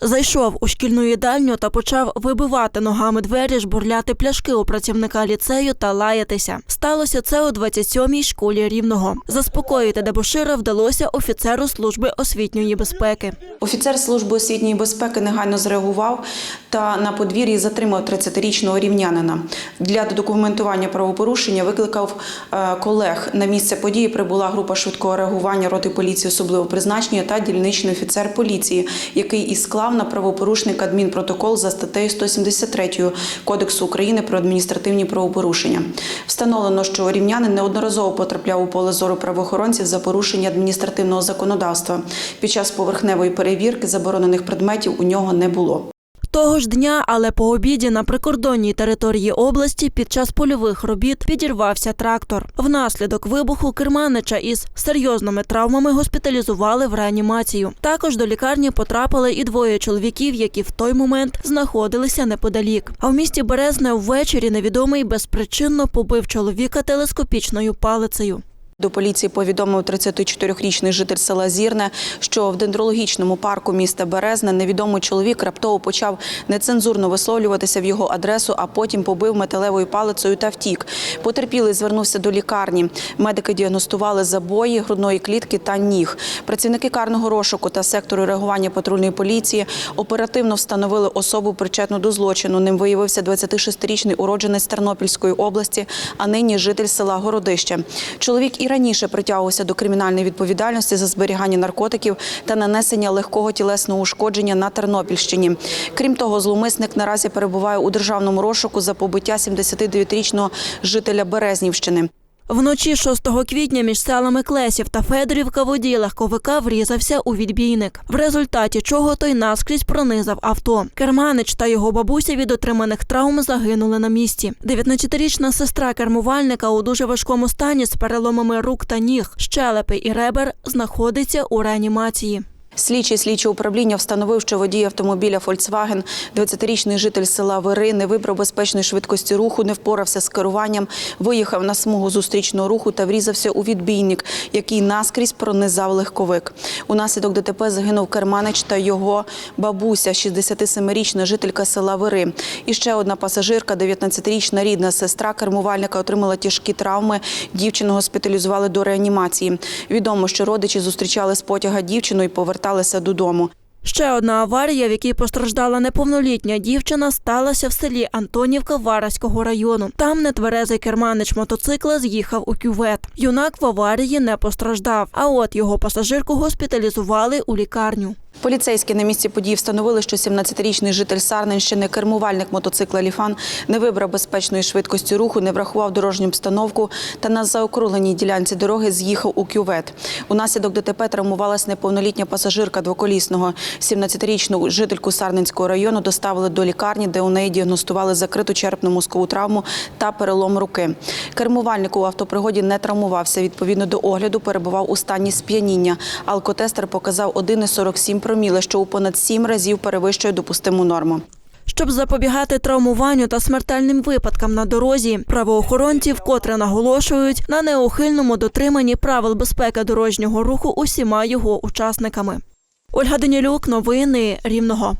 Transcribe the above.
Зайшов у шкільну їдальню та почав вибивати ногами двері, жбурляти пляшки у працівника ліцею та лаятися. Сталося це у 27-й школі рівного. Заспокоїти дебошира вдалося офіцеру служби освітньої безпеки. Офіцер служби освітньої безпеки негайно зреагував та на подвір'ї затримав 30-річного рівнянина. Для документування правопорушення викликав е, колег. На місце події прибула група швидкого реагування роти поліції особливого призначення та дільничний офіцер поліції, який і склав на правопорушника адмінпротокол за статтею 173 Кодексу України про адміністративні правопорушення. Встановлено, що рівнянин неодноразово потрапляв у поле зору правоохоронців за порушення адміністративного законодавства. Під час поверхневої перевірки заборонених предметів у нього не було. Того ж дня, але по обіді на прикордонній території області під час польових робіт підірвався трактор. Внаслідок вибуху керманича із серйозними травмами госпіталізували в реанімацію. Також до лікарні потрапили і двоє чоловіків, які в той момент знаходилися неподалік. А в місті Березне ввечері невідомий безпричинно побив чоловіка телескопічною палицею. До поліції повідомив 34-річний житель села Зірне, що в дендрологічному парку міста Березне невідомий чоловік раптово почав нецензурно висловлюватися в його адресу, а потім побив металевою палицею та втік. Потерпілий звернувся до лікарні. Медики діагностували забої грудної клітки та ніг. Працівники карного розшуку та сектору реагування патрульної поліції оперативно встановили особу причетну до злочину. Ним виявився 26-річний уродженець Тернопільської області, а нині житель села Городище. Чоловік раніше притягувався до кримінальної відповідальності за зберігання наркотиків та нанесення легкого тілесного ушкодження на Тернопільщині. Крім того, зловмисник наразі перебуває у державному розшуку за побиття 79-річного жителя Березнівщини. Вночі 6 квітня між селами Клесів та Федорівка водій легковика врізався у відбійник, в результаті чого той наскрізь пронизав авто. Керманич та його бабуся від отриманих травм загинули на місці. 19-річна сестра кермувальника у дуже важкому стані з переломами рук та ніг, щелепи і ребер знаходиться у реанімації. Слідчий слідчого управління встановив, що водій автомобіля Volkswagen, 20-річний житель села Вири, не вибрав безпечної швидкості руху, не впорався з керуванням, виїхав на смугу зустрічного руху та врізався у відбійник, який наскрізь пронизав легковик. Унаслідок ДТП загинув керманич та його бабуся, 67-річна жителька села Вири. І ще одна пасажирка, 19-річна рідна сестра кермувальника, отримала тяжкі травми. Дівчину госпіталізували до реанімації. Відомо, що родичі зустрічали з потяга дівчину і поверталися додому. Ще одна аварія, в якій постраждала неповнолітня дівчина, сталася в селі Антонівка Вараського району. Там нетверезий керманич мотоцикла з'їхав у кювет. Юнак в аварії не постраждав, а от його пасажирку госпіталізували у лікарню. Поліцейські на місці події встановили, що 17-річний житель Сарненщини, кермувальник мотоцикла Ліфан, не вибрав безпечної швидкості руху, не врахував дорожню обстановку та на заокругленій ділянці дороги з'їхав у кювет. Унаслідок ДТП травмувалась неповнолітня пасажирка двоколісного. 17-річну жительку Сарненського району доставили до лікарні, де у неї діагностували закриту черепно-мозкову травму та перелом руки. Кермувальник у автопригоді не травмувався. Відповідно до огляду перебував у стані сп'яніння. Алкотестер показав 1,47 проміли, що у понад сім разів перевищує допустиму норму. Щоб запобігати травмуванню та смертельним випадкам на дорозі, правоохоронці вкотре наголошують на неухильному дотриманні правил безпеки дорожнього руху усіма його учасниками. Ольга Данілюк, новини Рівного.